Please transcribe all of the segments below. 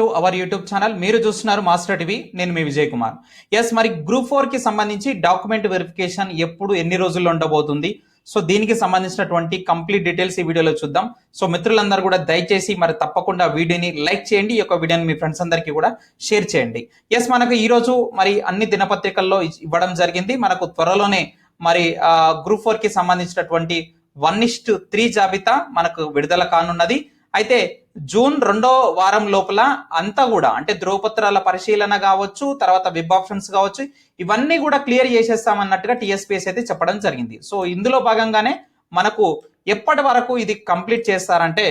To our YouTube channel. మీరు చూస్తున్నారు master TV. నేను మీ విజయ్ కుమార్. ఎస్ మరి గ్రూప్ ఫోర్కి సంబంధించి డాక్యుమెంట్ వెరిఫికేషన్ ఎప్పుడు ఎన్ని రోజుల్లో ఉండబోతుంది? సో దీనికి సంబంధించినటువంటి కంప్లీట్ డీటెయిల్స్ ఈ వీడియోలో చూద్దాం. సో మిత్రులందరూ కూడా దయచేసి మరి తప్పకుండా వీడియోని లైక్ చేయండి. ఈ యొక్క వీడియోని మీ ఫ్రెండ్స్ అందరికీ కూడా షేర్ చేయండి. ఎస్ మనకు ఈ రోజు మరి అన్ని దినపత్రికల్లో ఇవ్వడం జరిగింది. మనకు త్వరలోనే మరి గ్రూప్ ఫోర్కి సంబంధించినటువంటి వన్ ఇస్ట్ త్రీ జాబితా మనకు విడుదల కానున్నది. అయితే జూన్ రెండో వారం లోపల అంతా కూడా అంటే ధ్రువపత్రాల పరిశీలన కావచ్చు తర్వాత వెబ్ ఆప్షన్స్ కావచ్చు ఇవన్నీ కూడా క్లియర్ చేసేస్తామన్నట్టుగా టీఎస్పీఎస్ అయితే చెప్పడం జరిగింది. సో ఇందులో భాగంగానే మనకు ఎప్పటి వరకు ఇది కంప్లీట్ చేస్తారంటే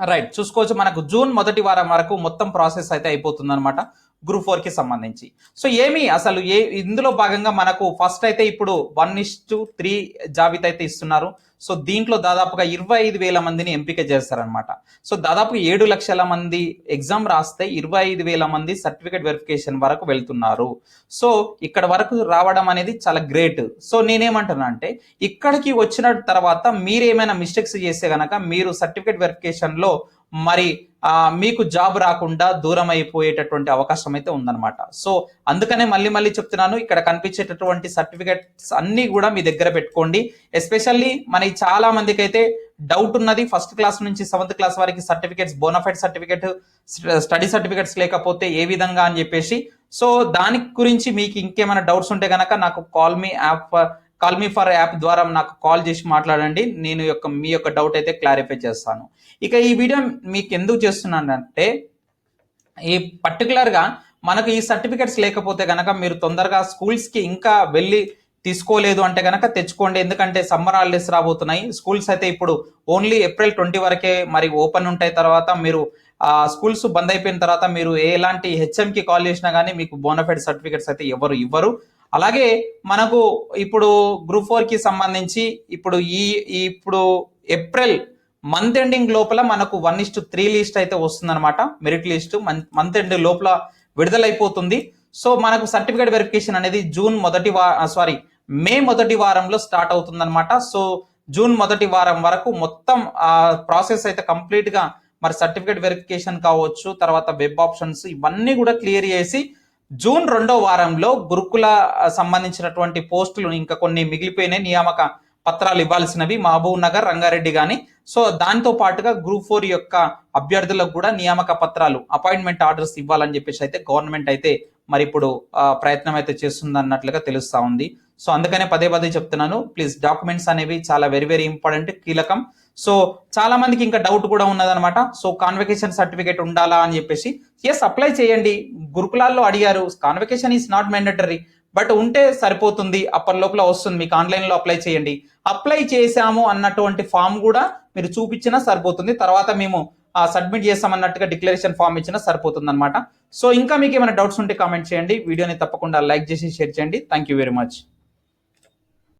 రైట్ చూసుకోవచ్చు మనకు జూన్ మొదటి వారం వరకు మొత్తం ప్రాసెస్ అయితే అయిపోతుంది అనమాట గ్రూప్ ఫోర్కి సంబంధించి. సో ఏమి అసలు ఏ ఇందులో భాగంగా మనకు ఫస్ట్ అయితే ఇప్పుడు వన్ ఇస్ టు త్రీ జాబితా అయితే ఇస్తున్నారు. సో దీంట్లో దాదాపుగా ఇరవై ఐదు వేల మందిని ఎంపిక చేస్తారనమాట సో దాదాపు ఏడు లక్షల మంది ఎగ్జామ్ రాస్తే ఇరవై ఐదు వేల మంది సర్టిఫికేట్ వెరిఫికేషన్ వరకు వెళ్తున్నారు. సో ఇక్కడ వరకు రావడం అనేది చాలా గ్రేట్. సో నేనేమంటున్నా అంటే ఇక్కడికి వచ్చిన తర్వాత మీరు ఏమైనా మిస్టేక్స్ చేస్తే కనుక మీరు సర్టిఫికేట్ వెరిఫికేషన్లో మరి మీకు జాబ్ రాకుండా దూరం అయిపోయేటటువంటి అవకాశం అయితే ఉందన్నమాట. సో అందుకనే మళ్ళీ మళ్ళీ చెప్తున్నాను ఇక్కడ కనిపించేటటువంటి సర్టిఫికేట్స్ అన్ని కూడా మీ దగ్గర పెట్టుకోండి. ఎస్పెషల్లీ మన చాలా మందికి అయితే డౌట్ ఉన్నది ఫస్ట్ క్లాస్ నుంచి సెవెంత్ క్లాస్ వరకు certificates bonafide certificate study certificates లేకపోతే ఏ విధంగా అని చెప్పేసి సో దాని గురించి మీకు ఇంకేమైనా డౌట్స్ ఉంటే కనుక నాకు call me app call me for app ద్వారా నాకు కాల్ చేసి మాట్లాడండి. నేను యొక్క మీ యొక్క డౌట్ అయితే క్లారిఫై చేస్తాను. ఇక ఈ వీడియో మీకు ఎందుకు చేస్తున్నానంటే ఈ పర్టికులర్గా మనకు ఈ సర్టిఫికెట్స్ లేకపోతే కనుక మీరు తొందరగా స్కూల్స్కి ఇంకా వెళ్ళి తీసుకోలేదు అంటే కనుక తెచ్చుకోండి. ఎందుకంటే సమ్మర్ హాలిడేస్ రాబోతున్నాయి. స్కూల్స్ అయితే ఇప్పుడు ఓన్లీ ఏప్రిల్ ట్వంటీ వరకే మరి ఓపెన్ ఉంటాయి. తర్వాత మీరు ఆ స్కూల్స్ బంద్ అయిపోయిన తర్వాత మీరు ఎలాంటి హెచ్ఎంకి కాల్ చేసినా కానీ మీకు బోనఫైడ్ సర్టిఫికెట్స్ అయితే ఎవరు ఇవ్వరు. అలాగే మనకు ఇప్పుడు గ్రూప్ ఫోర్కి సంబంధించి ఇప్పుడు ఈ ఇప్పుడు ఏప్రిల్ మంత్ ఎండింగ్ లోపల మనకు వన్ ఇస్ త్రీ లిస్ట్ అయితే వస్తుందన్నమాట. మెరిట్ లిస్ట్ మంత్ ఎండ్ లోపల విడుదలైపోతుంది. సో మనకు సర్టిఫికేట్ వెరిఫికేషన్ అనేది జూన్ మొదటి వా సారీ మే మొదటి వారంలో స్టార్ట్ అవుతుందన్నమాట. సో జూన్ మొదటి వారం వరకు మొత్తం ప్రాసెస్ అయితే కంప్లీట్గా మరి సర్టిఫికేట్ వెరిఫికేషన్ కావచ్చు తర్వాత వెబ్ ఆప్షన్స్ ఇవన్నీ కూడా క్లియర్ చేసి జూన్ రెండో వారంలో గురుకుల సంబంధించినటువంటి పోస్టులు ఇంకా కొన్ని మిగిలిపోయినాయి. నియామక పత్రాలు ఇవ్వాల్సినవి మహబూబ్ నగర్ రంగారెడ్డి కానీ సో దాంతో పాటుగా గ్రూప్ ఫోర్ యొక్క అభ్యర్థులకు కూడా నియామక పత్రాలు అపాయింట్మెంట్ ఆర్డర్స్ ఇవ్వాలని చెప్పేసి అయితే గవర్నమెంట్ అయితే మరి ఇప్పుడు ఆ, ప్రయత్నం అయితే చేస్తుంది అన్నట్లుగా తెలుస్తూ ఉంది. సో అందుకనే పదే పదే చెప్తున్నాను. ప్లీజ్ డాక్యుమెంట్స్ అనేవి చాలా వెరీ వెరీ ఇంపార్టెంట్ కీలకం. సో చాలా మందికి ఇంకా డౌట్ కూడా ఉన్నదన్నమాట. సో కాన్వెకేషన్ సర్టిఫికేట్ ఉండాలా అని చెప్పేసి. ఎస్ అప్లై చేయండి. గురుకులాల్లో అడిగారు. Convocation is not mandatory but ఉంటే సరిపోతుంది అప్పటి లోపల వస్తుంది. మీకు ఆన్లైన్లో అప్లై చేయండి. అప్లై చేశాము అన్నటువంటి ఫామ్ కూడా మీరు చూపించినా సరిపోతుంది. తర్వాత మేము సబ్మిట్ చేస్తామన్నట్టుగా డిక్లరేషన్ ఫామ్ ఇచ్చినా సరిపోతుంది అనమాట సో ఇంకా మీకు ఏమైనా డౌట్స్ ఉంటే కామెంట్ చేయండి. వీడియోని తప్పకుండా లైక్ చేసి షేర్ చేయండి. Thank you very much